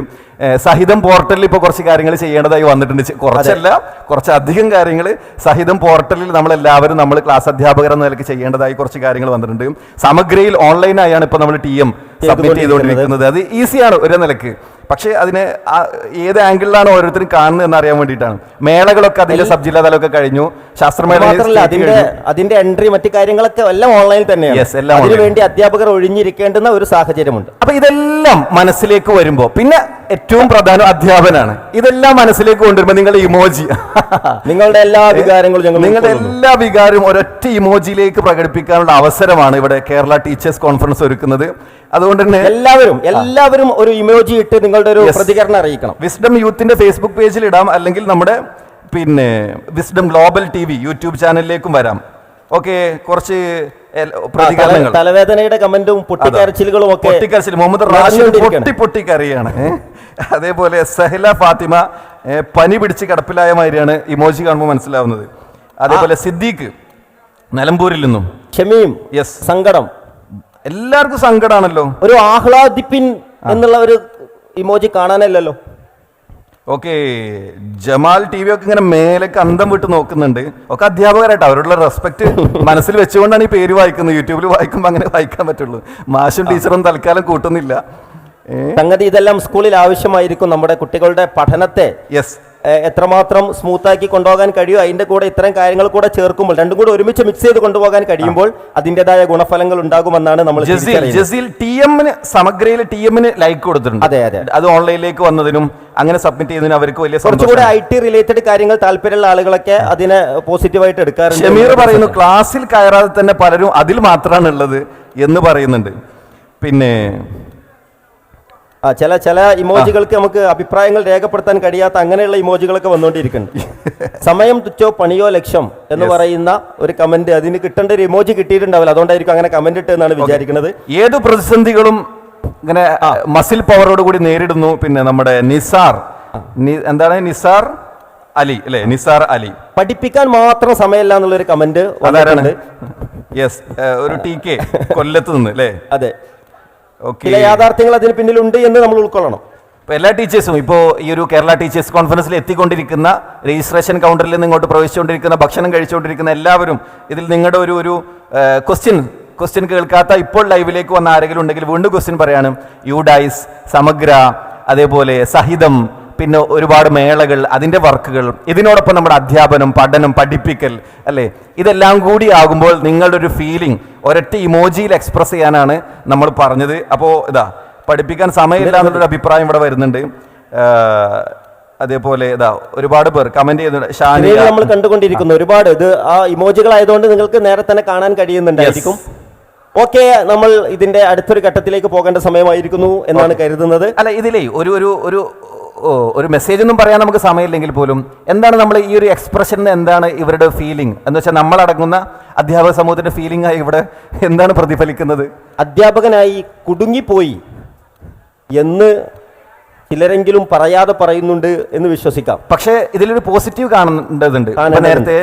[SPEAKER 1] സഹിതം പോർട്ടലിൽ ഇപ്പോൾ കുറച്ച് കാര്യങ്ങൾ ചെയ്യേണ്ടതായി വന്നിട്ടുണ്ട്. കുറച്ചല്ല കുറച്ച് അധികം കാര്യങ്ങൾ സഹിതം പോർട്ടലിൽ നമ്മൾ എല്ലാവരും നമ്മൾ ക്ലാസ് അധ്യാപകർ എന്ന നിലയ്ക്ക് ചെയ്യേണ്ടതായി കുറച്ച് കാര്യങ്ങൾ വന്നിട്ടുണ്ട്. സമഗ്രയിൽ ഓൺലൈനായാണ് ഇപ്പോൾ നമ്മൾ ടി എം സബ്മിറ്റ് ചെയ്തുകൊണ്ടിരിക്കുന്നത്. അത് ഈസിയാണ് ഒരു നിലയ്ക്ക് പക്ഷേ അതിനെ ആ ഏത് ആംഗിളിലാണ് ഓരോരുത്തരും കാണുന്നത് എന്ന് അറിയാൻ വേണ്ടിയിട്ടാണ്. മേളകളൊക്കെ അതിന്റെ സബ് ജില്ലാ തലമൊക്കെ കഴിഞ്ഞു ശാസ്ത്രമേള
[SPEAKER 2] അതിന്റെ അതിന്റെ എൻട്രി മറ്റു കാര്യങ്ങളൊക്കെ എല്ലാം ഓൺലൈനിൽ തന്നെയാണ്. അതിനുവേണ്ടി അധ്യാപകർ ഒഴിഞ്ഞിരിക്കേണ്ടുന്ന ഒരു സാഹചര്യമുണ്ട്.
[SPEAKER 1] അപ്പൊ ഇതെല്ലാം മനസ്സിലേക്ക് വരുമ്പോ പിന്നെ ഏറ്റവും പ്രധാനം അധ്യാപനാണ്. ഇതെല്ലാം മനസ്സിലേക്ക് കൊണ്ടുവരുമ്പോ നിങ്ങളുടെ ഇമോജി
[SPEAKER 2] നിങ്ങളുടെ എല്ലാ വികാരങ്ങളും
[SPEAKER 1] നിങ്ങളുടെ എല്ലാ വികാരവും ഒരൊറ്റ ഇമോജിയിലേക്ക് പ്രകടിപ്പിക്കാനുള്ള അവസരമാണ് ഇവിടെ കേരള ടീച്ചേഴ്സ് കോൺഫറൻസ് ഒരുക്കുന്നത്. അതുകൊണ്ട് തന്നെ
[SPEAKER 2] എല്ലാവരും എല്ലാവരും ഒരു ഇമോജി ഇട്ട് നിങ്ങളുടെ ഒരു പ്രതികരണം അറിയിക്കണം.
[SPEAKER 1] വിസ്ഡം യൂത്തിന്റെ ഫേസ്ബുക്ക് പേജിൽ ഇടാം. അല്ലെങ്കിൽ നമ്മുടെ പിന്നെ Wisdom Global T V YouTube ചാനലിലേക്കും വരാം. ഓക്കെ കുറച്ച് പ്രതികരണങ്ങൾ.
[SPEAKER 2] തലവേദനയുടെ കമന്റും പൊട്ടിക്കരച്ചിലുകളും ഒക്കെ
[SPEAKER 1] പൊട്ടിക്കരച്ചിൽ മുഹമ്മദ് റാഷിദ്. പൊട്ടി പൊട്ടിക്കറിയാണ് അതേപോലെ സഹല ഫാത്തിമ പനി പിടിച്ച് കിടപ്പിലായ മാതിരിയാണ് ഇമോജി കാണുമ്പോൾ മനസ്സിലാവുന്നത്. അതേപോലെ സിദ്ദീഖ് നിലമ്പൂരിൽ നിന്നും.
[SPEAKER 2] ക്ഷമയും
[SPEAKER 1] യെസ്
[SPEAKER 2] സങ്കടം.
[SPEAKER 1] എല്ലാവർക്കും സങ്കടമാണല്ലോ
[SPEAKER 2] ഒരു ആഹ്ലാദിപ്പിൻ എന്നുള്ള ഒരു ഇമോജി കാണാനല്ലല്ലോ.
[SPEAKER 1] ഓക്കെ ജമാൽ ടി വി ഒക്കെ ഇങ്ങനെ മേലേക്ക് അന്തം വിട്ട് നോക്കുന്നുണ്ട്. ഒക്കെ അധ്യാപകരായിട്ട് അവരോടുള്ള റെസ്പെക്ട് മനസ്സിൽ വെച്ചുകൊണ്ടാണ് ഈ പേര് വായിക്കുന്നത്. യൂട്യൂബിൽ വായിക്കുമ്പോൾ അങ്ങനെ വായിക്കാൻ പറ്റുള്ളൂ. മാഷും ടീച്ചറും തൽക്കാലം കൂട്ടുന്നില്ല.
[SPEAKER 2] സംഗതി ഇതെല്ലാം സ്കൂളിൽ ആവശ്യമായിരിക്കും നമ്മുടെ കുട്ടികളുടെ പഠനത്തെ.
[SPEAKER 1] യെസ്
[SPEAKER 2] എത്രമാത്രം സ്മൂത്താക്കി കൊണ്ടുപോകാൻ കഴിയും അതിന്റെ കൂടെ ഇത്തരം കാര്യങ്ങൾ കൂടെ ചേർക്കുമ്പോൾ രണ്ടും കൂടെ ഒരുമിച്ച് മിക്സ് ചെയ്ത് കൊണ്ടുപോകാൻ കഴിയുമ്പോൾ അതിന്റെതായ ഗുണഫലങ്ങൾ ഉണ്ടാകുമെന്നാണ് നമ്മൾ
[SPEAKER 1] ജസീൽ ടി എമ്മിന് സമഗ്രയിൽ ടി എമ്മിന് ലൈക്ക് കൊടുത്തിട്ടുണ്ട്.
[SPEAKER 2] അതെ, അതെ.
[SPEAKER 1] അത് ഓൺലൈനിലേക്ക് വന്നതിനും അങ്ങനെ സബ്മിറ്റ് ചെയ്തതിനും അവർക്ക് വലിയ
[SPEAKER 2] കുറച്ചുകൂടെ ഐ ടി റിലേറ്റഡ് കാര്യങ്ങൾ താല്പര്യമുള്ള ആളുകളൊക്കെ അതിനെ പോസിറ്റീവായിട്ട് എടുക്കാറുണ്ട്.
[SPEAKER 1] ഷമീർ പറയുന്നു ക്ലാസ്സിൽ കയറാതെ തന്നെ പലരും അതിൽ മാത്രമാണ് ഉള്ളത് എന്ന് പറയുന്നുണ്ട്. പിന്നെ
[SPEAKER 2] ആ ചില ചില ഇമോജികൾക്ക് നമുക്ക് അഭിപ്രായങ്ങൾ രേഖപ്പെടുത്താൻ കഴിയാത്ത അങ്ങനെയുള്ള ഇമോജികളൊക്കെ വന്നുകൊണ്ടിരിക്കുന്നുണ്ട്. സമയം തുച്ചോ പണിയോ ലക്ഷ്യം എന്ന് പറയുന്ന ഒരു കമന്റ് അതിന് കിട്ടേണ്ട ഒരു ഇമോജി കിട്ടിയിട്ടുണ്ടാവില്ല. അതുകൊണ്ടായിരിക്കും അങ്ങനെ കമന്റ് ഇട്ട് എന്നാണ് വിചാരിക്കുന്നത്.
[SPEAKER 1] ഏത് പ്രതിസന്ധികളും ഇങ്ങനെ മസിൽ പവറോട് കൂടി നേരിടുന്നു. പിന്നെ നമ്മുടെ നിസാർ എന്താണ്? നിസാർ അലി അല്ലെ? നിസാർ അലി.
[SPEAKER 2] പഠിപ്പിക്കാൻ മാത്രം സമയമില്ല എന്നുള്ള ഒരു കമന്റ്
[SPEAKER 1] യെസ് ഒരു ടി കെ കൊല്ലത്ത് നിന്ന് അല്ലേ?
[SPEAKER 2] അതെ. ചില യാഥാർത്ഥ്യങ്ങൾ അതിന് പിന്നിലുണ്ട് എന്ന് നമ്മൾ ഉൾക്കൊള്ളണം.
[SPEAKER 1] ഇപ്പൊ എല്ലാ ടീച്ചേഴ്സും ഇപ്പോൾ ഈ ഒരു കേരള ടീച്ചേഴ്സ് കോൺഫറൻസിൽ എത്തിക്കൊണ്ടിരിക്കുന്ന രജിസ്ട്രേഷൻ കൗണ്ടറിൽ നിന്ന് ഇങ്ങോട്ട് പ്രവേശിച്ചുകൊണ്ടിരിക്കുന്ന ഭക്ഷണം കഴിച്ചുകൊണ്ടിരിക്കുന്ന എല്ലാവരും ഇതിൽ നിങ്ങളുടെ ഒരു ഒരു ക്വസ്റ്റ്യൻ ക്വസ്റ്റ്യൻ കേൾക്കാത്ത ഇപ്പോൾ ലൈവിലേക്ക് വന്ന ആരെങ്കിലും ഉണ്ടെങ്കിൽ വീണ്ടും ക്വസ്റ്റ്യൻ പറയാണ്. യൂഡൈസ് സമഗ്ര അതേപോലെ സഹിതം പിന്നെ ഒരുപാട് മേളകൾ അതിന്റെ വർക്കുകൾ ഇതിനോടൊപ്പം നമ്മുടെ അധ്യാപനം പഠനം പഠിപ്പിക്കൽ അല്ലേ? ഇതെല്ലാം കൂടി ആകുമ്പോൾ നിങ്ങളുടെ ഒരു ഫീലിംഗ് ഒരൊറ്റ ഇമോജിയിൽ എക്സ്പ്രസ് ചെയ്യാനാണ് നമ്മൾ പറഞ്ഞത്. അപ്പോൾ ഇതാ പഠിപ്പിക്കാൻ സമയമില്ല എന്നുള്ളൊരു അഭിപ്രായം ഇവിടെ വരുന്നുണ്ട്. അതേപോലെ ഇതാ ഒരുപാട് പേർ കമന്റ് ചെയ്യുന്നുണ്ട്. ഷാനിയ
[SPEAKER 2] നമ്മൾ കണ്ടുകൊണ്ടിരിക്കുന്നു. ഒരുപാട് ഇത് ആ ഇമോജികൾ ആയതുകൊണ്ട് നിങ്ങൾക്ക് നേരെ തന്നെ കാണാൻ കഴിയുന്നുണ്ടായിരിക്കും. ഓക്കെ നമ്മൾ ഇതിന്റെ അടുത്തൊരു ഘട്ടത്തിലേക്ക് പോകേണ്ട സമയമായിരിക്കുന്നു എന്നാണ് കരുതുന്നത്.
[SPEAKER 1] അല്ല ഇതിലേ ഒരു ഒരു ഒരു ഒരു മെസ്സേജ് ഒന്നും പറയാൻ നമുക്ക് സമയമില്ലെങ്കിൽ പോലും എന്താണ് നമ്മൾ ഈ ഒരു എക്സ്പ്രഷന് എന്താണ് ഇവരുടെ ഫീലിംഗ് എന്ന് വെച്ചാൽ നമ്മളടങ്ങുന്ന അധ്യാപക സമൂഹത്തിന്റെ ഫീലിംഗ് ആയി ഇവിടെ എന്താണ് പ്രതിഫലിക്കുന്നത്?
[SPEAKER 2] അധ്യാപകനായി കുടുങ്ങിപ്പോയി എന്ന് ചിലരെങ്കിലും പറയാതെ പറയുന്നുണ്ട് എന്ന് വിശ്വസിക്കാം.
[SPEAKER 1] പക്ഷേ ഇതിലൊരു പോസിറ്റീവ് കാണേണ്ടതുണ്ട് നേരത്തെ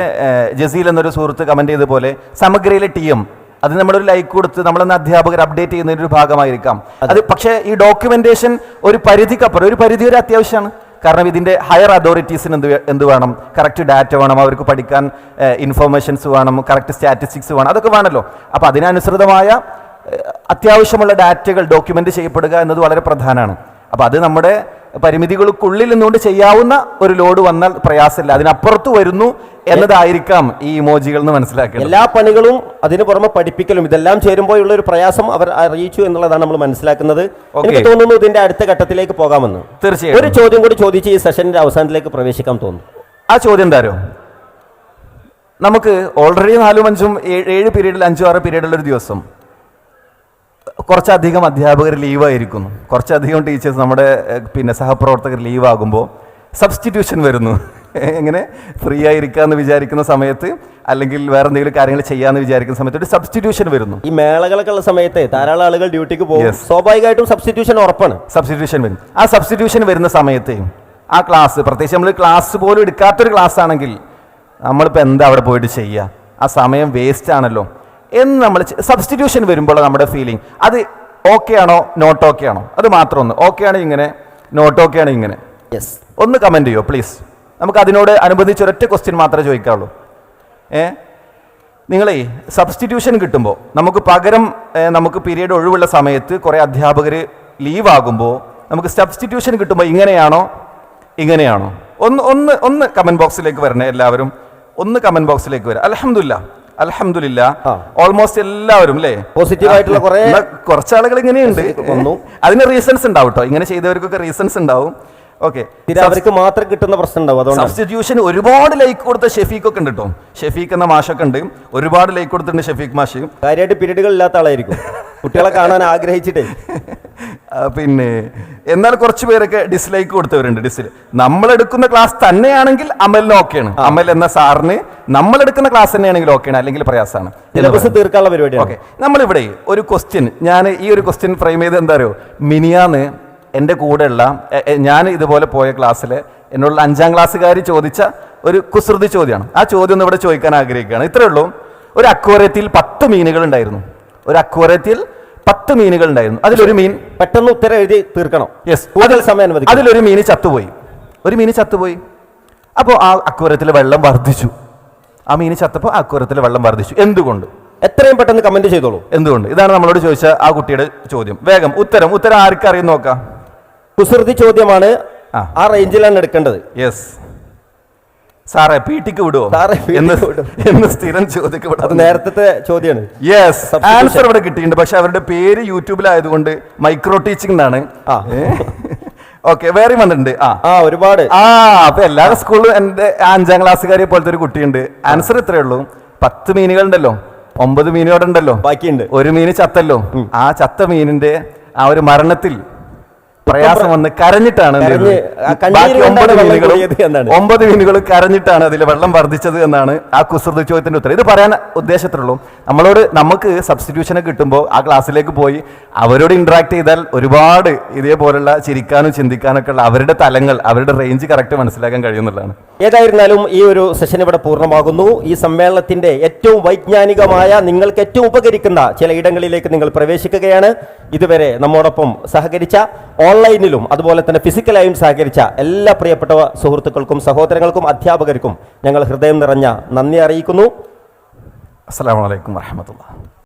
[SPEAKER 1] ജസീൽ എന്നൊരു സുഹൃത്ത് കമന്റ് ചെയ്ത പോലെ സമഗ്രയിലെ ടി എം അത് നമ്മളൊരു ലൈക്ക് കൊടുത്ത് നമ്മളെന്ന അധ്യാപകർ അപ്ഡേറ്റ് ചെയ്യുന്നതിന്റെ ഒരു ഭാഗമായിരിക്കാം. അത്. പക്ഷേ ഈ ഡോക്യുമെന്റേഷൻ ഒരു പരിധിക്കപ്പുറം ഒരു പരിധി വരെ അത്യാവശ്യമാണ്. കാരണം ഇതിന്റെ ഹയർ അതോറിറ്റീസിന് എന്ത് എന്ത് വേണം? കറക്റ്റ് ഡാറ്റ വേണം അവർക്ക് പഠിക്കാൻ ഇൻഫർമേഷൻസ് വേണം കറക്റ്റ് സ്റ്റാറ്റിസ്റ്റിക്സ് വേണം അതൊക്കെ വേണമല്ലോ അപ്പോൾ അതിനനുസൃതമായ അത്യാവശ്യമുള്ള ഡാറ്റകൾ ഡോക്യുമെന്റ് ചെയ്യപ്പെടുക എന്നത് വളരെ പ്രധാനമാണ്. അപ്പോൾ അത് നമ്മുടെ പരിമിതികൾക്കുള്ളിൽ നിന്നുകൊണ്ട് ചെയ്യാവുന്ന ഒരു ലോഡ് വന്നാൽ പ്രയാസമില്ല. അതിനപ്പുറത്ത് വരുന്നു എന്നതായിരിക്കാം ഈ ഇമോജികൾ എന്ന് മനസ്സിലാക്കുക
[SPEAKER 2] എല്ലാ പണികളും അതിന് പുറമെ പഠിപ്പിക്കലും ഇതെല്ലാം ചേരുമ്പോഴുള്ള ഒരു പ്രയാസം അവർ അറിയിച്ചു എന്നുള്ളതാണ് നമ്മൾ മനസ്സിലാക്കുന്നത്. എനിക്ക് തോന്നുന്നു ഇതിന്റെ അടുത്ത ഘട്ടത്തിലേക്ക് പോകാമെന്ന്.
[SPEAKER 1] തീർച്ചയായും ഒരു
[SPEAKER 2] ചോദ്യം കൂടി ചോദിച്ച് ഈ സെഷന്റെ അവസാനത്തിലേക്ക് പ്രവേശിക്കാൻ തോന്നുന്നു.
[SPEAKER 1] ആ ചോദ്യം എന്താരോ? നമുക്ക് ഓൾറെഡി നാലും അഞ്ചും ഏഴ് ഏഴ് പീരീഡിൽ അഞ്ചും ആറ് പീരീഡിൽ ഒരു ദിവസം. കുറച്ചധികം അധ്യാപകർ ലീവായിരിക്കുന്നു. കുറച്ചധികം ടീച്ചേഴ്സ് നമ്മുടെ പിന്നെ സഹപ്രവർത്തകർ ലീവാകുമ്പോൾ സബ്സ്റ്റിറ്റ്യൂഷൻ വരുന്നു. എങ്ങനെ? ഫ്രീ ആയിരിക്കാമെന്ന് വിചാരിക്കുന്ന സമയത്ത് അല്ലെങ്കിൽ വേറെ എന്തെങ്കിലും കാര്യങ്ങൾ ചെയ്യാന്ന് വിചാരിക്കുന്ന സമയത്ത് ഒരു സബ്സ്റ്റിറ്റ്യൂഷൻ വരുന്നു.
[SPEAKER 2] ഈ മേളകളൊക്കെ ഉള്ള സമയത്ത് ധാരാളം ആളുകൾ ഡ്യൂട്ടിക്ക് പോകും. സ്വാഭാവികമായിട്ടും സബ്സ്റ്റിറ്റ്യൂഷൻ ഉറപ്പാണ്.
[SPEAKER 1] സബ്സ്റ്റിറ്റ്യൂഷൻ വരും. ആ സബ്സ്റ്റിറ്റ്യൂഷൻ വരുന്ന സമയത്ത് ആ ക്ലാസ് പ്രത്യേകിച്ച് നമ്മൾ ക്ലാസ് പോലും എടുക്കാത്തൊരു ക്ലാസ് ആണെങ്കിൽ നമ്മളിപ്പോൾ എന്താ അവിടെ പോയിട്ട് ചെയ്യുക ആ സമയം വേസ്റ്റ് ആണല്ലോ. എന്ന് നമ്മൾ സബ്സ്റ്റിറ്റ്യൂഷൻ വരുമ്പോൾ നമ്മുടെ ഫീലിംഗ് അത് ഓക്കെ ആണോ? നോട്ട് ഓക്കെ ആണോ? അത് മാത്രം ഒന്ന്. ഓക്കെ ആണ് ഇങ്ങനെ നോട്ട് ഓക്കെ ആണ് ഇങ്ങനെ.
[SPEAKER 2] യെസ്
[SPEAKER 1] ഒന്ന് കമന്റ് ചെയ്യോ പ്ലീസ് നമുക്ക് അതിനോട് അനുബന്ധിച്ച് ഒരൊറ്റ ക്വസ്റ്റ്യൻ മാത്രമേ ചോദിക്കാവുള്ളൂ. ഏ? നിങ്ങളെ സബ്സ്റ്റിറ്റ്യൂഷൻ കിട്ടുമ്പോൾ നമുക്ക് പകരം നമുക്ക് പീരീഡ് ഒഴിവുള്ള സമയത്ത് കുറേ അധ്യാപകർ ലീവ് ആകുമ്പോൾ നമുക്ക് സബ്സ്റ്റിറ്റ്യൂഷൻ കിട്ടുമ്പോൾ ഇങ്ങനെയാണോ? ഇങ്ങനെയാണോ? ഒന്ന് ഒന്ന് ഒന്ന് കമന്റ് ബോക്സിലേക്ക് വരണേ എല്ലാവരും. ഒന്ന് കമന്റ് ബോക്സിലേക്ക് വരാം. അലഹമില്ല അലഹമില്ല ഓൾമോസ്റ്റ് എല്ലാവരും അല്ലേ
[SPEAKER 2] പോസിറ്റീവ് ആയിട്ടുള്ള കുറേ-
[SPEAKER 1] കുറച്ച് ആളുകൾ ഇങ്ങനെയുണ്ട്. അതിന് റീസൺസ് ഉണ്ടാവും കേട്ടോ ഇങ്ങനെ ചെയ്തവർക്കൊക്കെ റീസൺസ് ഉണ്ടാവും. ഓക്കെ
[SPEAKER 2] അവർക്ക് മാത്രം കിട്ടുന്ന പ്രശ്നം ഉണ്ടാവും
[SPEAKER 1] സബ്സ്റ്റിറ്റ്യൂഷൻ ഒരുപാട് ലൈക്ക് കൊടുത്ത ഷെഫീഖ് ഒക്കെ ഉണ്ട് കേട്ടോ ഷെഫീഖ് എന്ന മാഷൊക്കെ ഉണ്ട്. ഒരുപാട് ലൈക്ക് കൊടുത്തിട്ടുണ്ട് ഷെഫീഖ് മാഷ്.
[SPEAKER 2] കാര്യമായിട്ട് പീരീഡുകൾ ഇല്ലാത്ത ആളായിരിക്കും. കുട്ടികളെ കാണാൻ ആഗ്രഹിച്ചിട്ടേ.
[SPEAKER 1] പിന്നെ. എന്നാൽ കുറച്ച് പേരൊക്കെ ഡിസ്ലൈക്ക് കൊടുത്തവരുണ്ട് ഡിസ്ലൈ നമ്മൾ എടുക്കുന്ന ക്ലാസ് തന്നെയാണെങ്കിൽ അമലിന് ഓക്കെയാണ് അമൽ എന്ന സാറിന് നമ്മൾ എടുക്കുന്ന ക്ലാസ് തന്നെയാണെങ്കിൽ ഓക്കെയാണ് അല്ലെങ്കിൽ പ്രയാസമാണ്.
[SPEAKER 2] സിലബസ് തീർക്കാനുള്ള പരിപാടി
[SPEAKER 1] ഓക്കെ നമ്മളിവിടെ ഒരു ക്വസ്റ്റ്യൻ ഞാൻ ഈ ഒരു ക്വസ്റ്റ്യൻ ഫ്രെയിം ചെയ്ത് എന്താ അറിയോ? മിനിയാന്ന് എന്റെ കൂടെയുള്ള ഞാൻ ഇതുപോലെ പോയ ക്ലാസ്സിൽ എന്നുള്ള അഞ്ചാം ക്ലാസ്സുകാർ ചോദിച്ച ഒരു കുസൃതി ചോദ്യമാണ്. ആ ചോദ്യം ഒന്ന് ഇവിടെ ചോദിക്കാൻ ആഗ്രഹിക്കുകയാണ്. ഇത്രയേ ഉള്ളൂ. ഒരു അക്വേറിയത്തിൽ പത്ത് മീനുകൾ ഉണ്ടായിരുന്നു. ഒരു അക്വേറിയത്തിൽ പത്ത് മീനുകൾ ഉണ്ടായിരുന്നു. അതിലൊരു മീൻ
[SPEAKER 2] പെട്ടെന്ന് ഉത്തരം എഴുതി തീർക്കണം.
[SPEAKER 1] യെസ്
[SPEAKER 2] കൂടുതൽ സമയം അനുവദിക്കും
[SPEAKER 1] അതിലൊരു മീന് ചത്തുപോയി. ഒരു മീന് ചത്തുപോയി. അപ്പോൾ ആ അക്വരത്തിൽ വെള്ളം വർദ്ധിച്ചു. ആ മീൻ ചത്തപ്പോൾ ആ അക്വരത്തിൽ വെള്ളം വർദ്ധിച്ചു. എന്തുകൊണ്ട്?
[SPEAKER 2] എത്രയും പെട്ടെന്ന് കമന്റ് ചെയ്തോളൂ.
[SPEAKER 1] എന്തുകൊണ്ട്? ഇതാണ് നമ്മളോട് ചോദിച്ച ആ കുട്ടിയുടെ ചോദ്യം. വേഗം ഉത്തരം. ഉത്തരം ആർക്കറിയും നോക്കാം.
[SPEAKER 2] കുസൃതി ചോദ്യമാണ്.
[SPEAKER 1] ആ.
[SPEAKER 2] റേഞ്ചിലാണ് എടുക്കേണ്ടത്.
[SPEAKER 1] യെസ് സാറേ പി ടിക്ക് വിടുവോ?
[SPEAKER 2] സാറേ,
[SPEAKER 1] എന്ന് എന്ന് സ്ഥിരം ചോദിക്കപ്പെടും.
[SPEAKER 2] നേരത്തെ ചോദ്യമാണ്
[SPEAKER 1] യെസ് ആൻസർ ഇവിടെ കിട്ടിയിട്ടുണ്ട്. പക്ഷെ അവരുടെ പേര് യൂട്യൂബിലായതുകൊണ്ട് മൈക്രോ ടീച്ചിങ് എന്നാണ്
[SPEAKER 2] ആ.
[SPEAKER 1] ഓക്കെ വേറെ വന്നിട്ടുണ്ട്. ആ.
[SPEAKER 2] ആ ഒരുപാട്.
[SPEAKER 1] ആ അപ്പൊ എല്ലാ സ്കൂളിലും എന്റെ അഞ്ചാം ക്ലാസ്സുകാരെ പോലത്തെ ഒരു കുട്ടിയുണ്ട്. ആൻസർ ഇത്രേ ഉള്ളൂ. പത്ത് മീനുകളുണ്ടല്ലോ ഒമ്പത് മീനുകളുണ്ടല്ലോ
[SPEAKER 2] ബാക്കിയുണ്ട്.
[SPEAKER 1] ഒരു മീന് ചത്തല്ലോ. ആ ചത്ത മീനിന്റെ ആ ഒരു മരണത്തിൽ പ്രയാസം വന്ന് കരഞ്ഞിട്ടാണ്. ഒമ്പത് മീനുകൾ കരഞ്ഞിട്ടാണ് അതിൽ വെള്ളം വർദ്ധിച്ചത് എന്നാണ് ആ കുസൃതി ചോദ്യത്തിന്റെ ഉത്തരം. ഇത് പറയാൻ ഉദ്ദേശത്തിലുള്ളൂ. നമ്മളോട് നമുക്ക് സബ്സ്റ്റിറ്റ്യൂഷനെ കിട്ടുമ്പോൾ ആ ക്ലാസ്സിലേക്ക് പോയി അവരോട് ഇന്ററാക്ട് ചെയ്താൽ ഒരുപാട് ഇതേപോലുള്ള ചിരിക്കാനും ചിന്തിക്കാനൊക്കെ ഉള്ള അവരുടെ തലങ്ങൾ അവരുടെ റേഞ്ച് കറക്റ്റ് മനസ്സിലാക്കാൻ കഴിയുന്നുള്ളതാണ്
[SPEAKER 2] ഏതായിരുന്നാലും ഈ ഒരു സെഷൻ ഇവിടെ പൂർണമാകുന്നു. ഈ സമ്മേളനത്തിന്റെ ഏറ്റവും വൈജ്ഞാനികമായ നിങ്ങൾക്ക് ഏറ്റവും ഉപകരിക്കുന്ന ചില ഇടങ്ങളിലേക്ക് നിങ്ങൾ പ്രവേശിക്കുകയാണ്. ഇതുവരെ നമ്മോടൊപ്പം സഹകരിച്ച ഓൺലൈനിലും അതുപോലെ തന്നെ ഫിസിക്കലായും സഹകരിച്ച എല്ലാ പ്രിയപ്പെട്ട സുഹൃത്തുക്കൾക്കും സഹോദരങ്ങൾക്കും അധ്യാപകർക്കും ഞങ്ങൾ ഹൃദയം നിറഞ്ഞ നന്ദി അറിയിക്കുന്നു.
[SPEAKER 1] അസ്സാം വലൈക്കും വാഹമത്തുള്ള